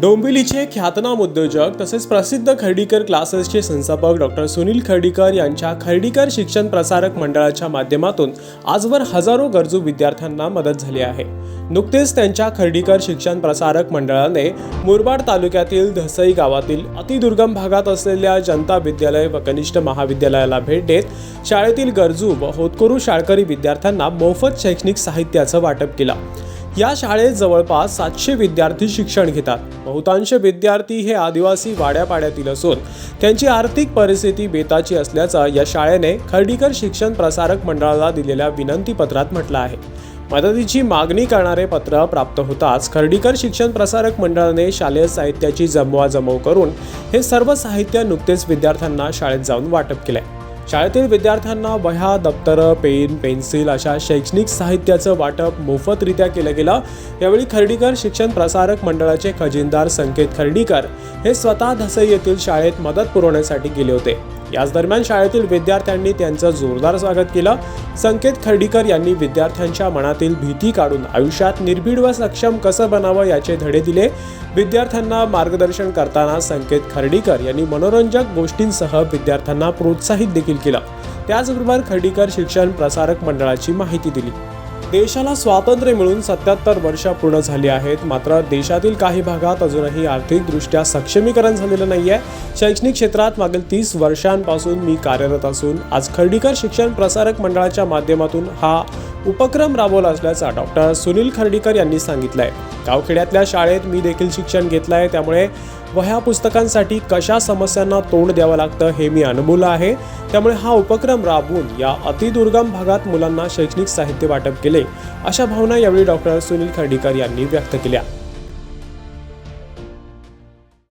डोंबिवलीचे ख्यातनाम उद्योजक तसेच प्रसिद्ध खर्डीकर क्लासेसचे संस्थापक डॉक्टर सुनील खर्डीकर यांच्या खर्डीकर शिक्षण प्रसारक मंडळाच्या माध्यमातून आजवर हजारो गरजू विद्यार्थ्यांना मदत झाली आहे. नुकतेच त्यांच्या खर्डीकर शिक्षण प्रसारक मंडळाने मुरबाड तालुक्यातील धसई गावातील अतिदुर्गम भागात असलेल्या जनता विद्यालय व कनिष्ठ महाविद्यालयाला भेट देत शाळेतील गरजू व होतकरू शाळकरी विद्यार्थ्यांना मोफत शैक्षणिक साहित्याचं वाटप केलं. या शाळेत जवळपास सातशे विद्यार्थी शिक्षण घेतात. बहुतांश विद्यार्थी हे आदिवासी वाड्यापाड्यातील असून त्यांची आर्थिक परिस्थिती बेताची असल्याचा या शाळेने खर्डीकर शिक्षण प्रसारक मंडळाला दिलेल्या विनंती पत्रात म्हटलं आहे. मदतीची मागणी करणारे पत्र प्राप्त होताच खर्डीकर शिक्षण प्रसारक मंडळाने शालेय साहित्याची जमवाजमव करून हे सर्व साहित्य नुकतेच विद्यार्थ्यांना शाळेत जाऊन वाटप केलंय. शाळेतील विद्यार्थ्यांना वह्या दप्तरं पेन पेन्सिल अशा शैक्षणिक साहित्याचं वाटप मोफतरित्या केलं गेलं. यावेळी खर्डीकर शिक्षण प्रसारक मंडळाचे खजिनदार संकेत खर्डीकर हे स्वतः धसई येथील शाळेत मदत पुरवण्यासाठी गेले होते. याच दरम्यान शाळेतील विद्यार्थ्यांनी त्यांचं जोरदार स्वागत केलं. संकेत खर्डीकर यांनी विद्यार्थ्यांच्या मनातील भीती काढून आयुष्यात निर्भीड व सक्षम कसं बनावं याचे धडे दिले. विद्यार्थ्यांना मार्गदर्शन करताना संकेत खर्डीकर यांनी मनोरंजक गोष्टींसह विद्यार्थ्यांना प्रोत्साहित देखील केलं. त्याचबरोबर खर्डीकर शिक्षण प्रसारक मंडळाची माहिती दिली. देशाला स्वातंत्र्य मिळून सत्याहत्तर वर्ष पूर्ण झाली आहेत. मात्र देशातील काही भागात अजूनही आर्थिकदृष्ट्या सक्षमीकरण झालेलं नाही आहे शैक्षणिक क्षेत्रात मागील तीस वर्षांपासून मी कार्यरत असून आज खर्डीकर शिक्षण प्रसारक मंडळाच्या माध्यमातून हा उपक्रम राबवला असल्याचा डॉक्टर सुनील खर्डीकर यांनी सांगितलं आहे गावखेड्यातल्या शाळेत मी देखील शिक्षण घेतलं आहे त्यामुळे वह्या पुस्तकांसाठी कशा समस्यांना तोंड द्यावं लागतं हे मी अनुभवलं आहे. त्यामुळे हा उपक्रम राबवून या अतिदुर्गम भागात मुलांना शैक्षणिक साहित्य वाटप केले अशा भावना यावेळी डॉक्टर सुनील खर्डीकर यांनी व्यक्त केल्या.